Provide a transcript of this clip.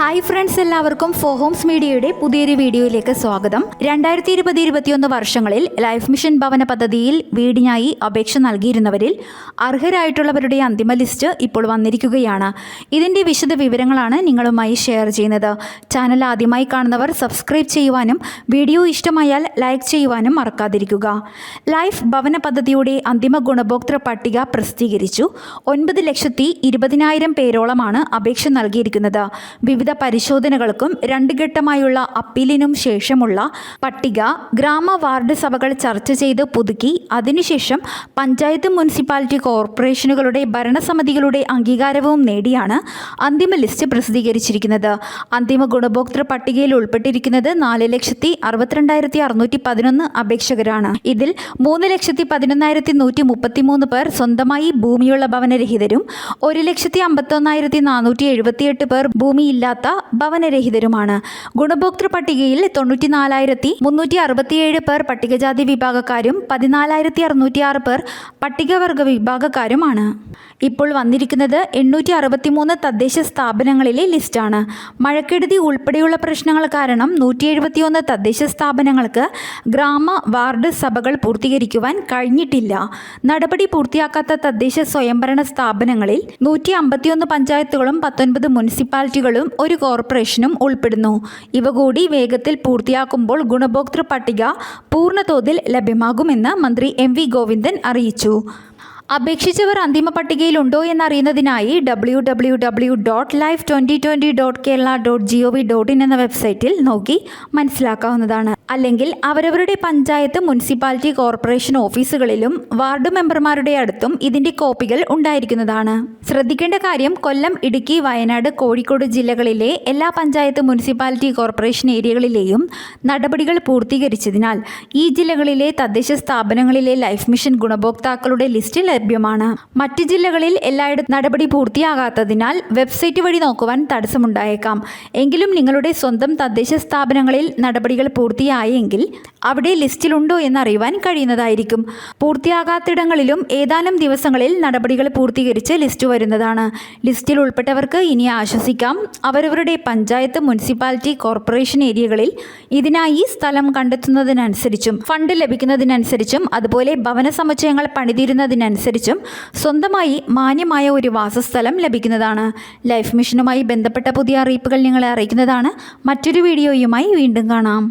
Hi friends എല്ലാവർക്കും ഫോ Holmes മീഡിയയുടെ പുതിയൊരു വീഡിയോയിലേക്ക് സ്വാഗതം. രണ്ടായിരത്തി ഇരുപത് ഇരുപത്തിയൊന്ന് വർഷങ്ങളിൽ ലൈഫ് മിഷൻ ഭവന പദ്ധതിയിൽ വീടിനായി അപേക്ഷ നൽകിയിരുന്നവരിൽ അർഹരായിട്ടുള്ളവരുടെ അന്തിമ ലിസ്റ്റ് ഇപ്പോൾ വന്നിരിക്കുകയാണ്. ഇതിന്റെ വിശദ വിവരങ്ങളാണ് നിങ്ങളുമായി ഷെയർ ചെയ്യുന്നത്. ചാനൽ ആദ്യമായി കാണുന്നവർ സബ്സ്ക്രൈബ് ചെയ്യുവാനും വീഡിയോ ഇഷ്ടമായാൽ ലൈക്ക് ചെയ്യുവാനും മറക്കാതിരിക്കുക. ലൈഫ് ഭവന പദ്ധതിയുടെ അന്തിമ ഗുണഭോക്തൃ പട്ടിക പ്രസിദ്ധീകരിച്ചു. ഒൻപത് ലക്ഷത്തി ഇരുപതിനായിരം പേരോളമാണ് അപേക്ഷ നൽകിയിരിക്കുന്നത്. വിവിധ പരിശോധനകൾക്കും രണ്ട് ഘട്ടമായുള്ള അപ്പീലിനും ശേഷമുള്ള പട്ടിക ഗ്രാമ വാർഡ് സഭകൾ ചർച്ച ചെയ്ത് പുതുക്കി. അതിനുശേഷം പഞ്ചായത്ത് മുനിസിപ്പാലിറ്റി കോർപ്പറേഷനുകളുടെ ഭരണസമിതികളുടെ അംഗീകാരവും നേടിയാണ് അന്തിമ ലിസ്റ്റ് പ്രസിദ്ധീകരിച്ചിരിക്കുന്നത്. അന്തിമ ഗുണഭോക്തൃ പട്ടികയിൽ ഉൾപ്പെട്ടിരിക്കുന്നത് നാല് ലക്ഷത്തി അറുപത്തിരണ്ടായിരത്തി അറുന്നൂറ്റി പതിനൊന്ന് അപേക്ഷകരാണ്. ഇതിൽ മൂന്ന് ലക്ഷത്തി പതിനൊന്നായിരത്തി നൂറ്റി മുപ്പത്തിമൂന്ന് പേർ സ്വന്തമായി ഭൂമിയുള്ള ഭവനരഹിതരും ഒരു ലക്ഷത്തി അമ്പത്തൊന്നായിരത്തി നാനൂറ്റി എഴുപത്തിയെട്ട് പേർ ഭൂമിയില്ലാത്ത ഭവനരഹിതരുമാണ്. ഗുണഭോക്തൃ പട്ടികയിൽ തൊണ്ണൂറ്റിനാലായിരത്തി മുന്നൂറ്റി അറുപത്തിയേഴ് പേർ പട്ടികജാതി വിഭാഗക്കാരും പതിനാലായിരത്തി അറുന്നൂറ്റി ആറ് പേർ പട്ടികവർഗ വിഭാഗക്കാരുമാണ്. ഇപ്പോൾ വന്നിരിക്കുന്നത് എണ്ണൂറ്റി അറുപത്തിമൂന്ന് തദ്ദേശ സ്ഥാപനങ്ങളിലെ ലിസ്റ്റാണ്. മഴക്കെടുതി ഉൾപ്പെടെയുള്ള പ്രശ്നങ്ങൾ കാരണം നൂറ്റി എഴുപത്തിയൊന്ന് തദ്ദേശ സ്ഥാപനങ്ങൾക്ക് ഗ്രാമ വാർഡ് സഭകൾ പൂർത്തീകരിക്കുവാൻ കഴിഞ്ഞിട്ടില്ല. നടപടി പൂർത്തിയാക്കാത്ത തദ്ദേശ സ്വയംഭരണ സ്ഥാപനങ്ങളിൽ നൂറ്റി അമ്പത്തിയൊന്ന് പഞ്ചായത്തുകളും പത്തൊൻപത് മുനിസിപ്പാലിറ്റികളും ഒരു കോർപ്പറേഷനും ഉൾപ്പെടുന്നു. ഇവ കൂടി വേഗത്തിൽ പൂർത്തിയാക്കുമ്പോൾ ഗുണഭോക്തൃ പട്ടിക പൂർണതോതിൽ ലഭ്യമാകുമെന്ന് മന്ത്രി എം വി ഗോവിന്ദൻ അറിയിച്ചു. അപേക്ഷിച്ചവർ അന്തിമ പട്ടികയിലുണ്ടോ എന്നറിയുന്നതിനായി W W W dot life twenty twenty dot Kerala dot G O V dot in എന്ന വെബ്സൈറ്റിൽ നോക്കി മനസ്സിലാക്കാവുന്നതാണ്. അല്ലെങ്കിൽ അവരവരുടെ പഞ്ചായത്ത് മുനിസിപ്പാലിറ്റി കോർപ്പറേഷൻ ഓഫീസുകളിലും വാർഡ് മെമ്പർമാരുടെ അടുത്തും ഇതിന്റെ കോപ്പികൾ ഉണ്ടായിരിക്കുന്നതാണ്. ശ്രദ്ധിക്കേണ്ട കാര്യം കൊല്ലം ഇടുക്കി വയനാട് കോഴിക്കോട് ജില്ലകളിലെ എല്ലാ പഞ്ചായത്ത് മുനിസിപ്പാലിറ്റി കോർപ്പറേഷൻ ഏരിയകളിലെയും നടപടികൾ പൂർത്തീകരിച്ചതിനാൽ ഈ ജില്ലകളിലെ തദ്ദേശ സ്ഥാപനങ്ങളിലെ ലൈഫ് മിഷൻ ഗുണഭോക്താക്കളുടെ ലിസ്റ്റ് ലഭ്യമാണ്. മറ്റ് ജില്ലകളിൽ എല്ലായിടത്തും നടപടി പൂർത്തിയാകാത്തതിനാൽ വെബ്സൈറ്റ് വഴി നോക്കുവാൻ തടസ്സമുണ്ടായേക്കാം. എങ്കിലും നിങ്ങളുടെ സ്വന്തം തദ്ദേശ സ്ഥാപനങ്ങളിൽ നടപടികൾ പൂർത്തിയായെങ്കിൽ അവിടെ ലിസ്റ്റിലുണ്ടോ എന്നറിയുവാൻ കഴിയുന്നതായിരിക്കും. പൂർത്തിയാകാത്തിടങ്ങളിലും ഏതാനും ദിവസങ്ങളിൽ നടപടികൾ പൂർത്തീകരിച്ച് ലിസ്റ്റ് വരുന്നതാണ്. ലിസ്റ്റിൽ ഉൾപ്പെട്ടവർക്ക് ഇനി ആശ്വസിക്കാം. അവരവരുടെ പഞ്ചായത്ത് മുനിസിപ്പാലിറ്റി കോർപ്പറേഷൻ ഏരിയകളിൽ ഇതിനായി സ്ഥലം കണ്ടെത്തുന്നതിനനുസരിച്ചും ഫണ്ട് ലഭിക്കുന്നതിനനുസരിച്ചും അതുപോലെ ഭവന സമുച്ചയങ്ങൾ പണിതീരുന്നതിനനുസരിച്ചും സ്വന്തമായി മാന്യമായ ഒരു വാസസ്ഥലം ലഭിക്കുന്നതാണ്. ലൈഫ് മിഷനുമായി ബന്ധപ്പെട്ട പുതിയ അറിയിപ്പുകൾ നിങ്ങളെ അറിയിക്കുന്നതാണ്. മറ്റൊരു വീഡിയോയുമായി വീണ്ടും കാണാം.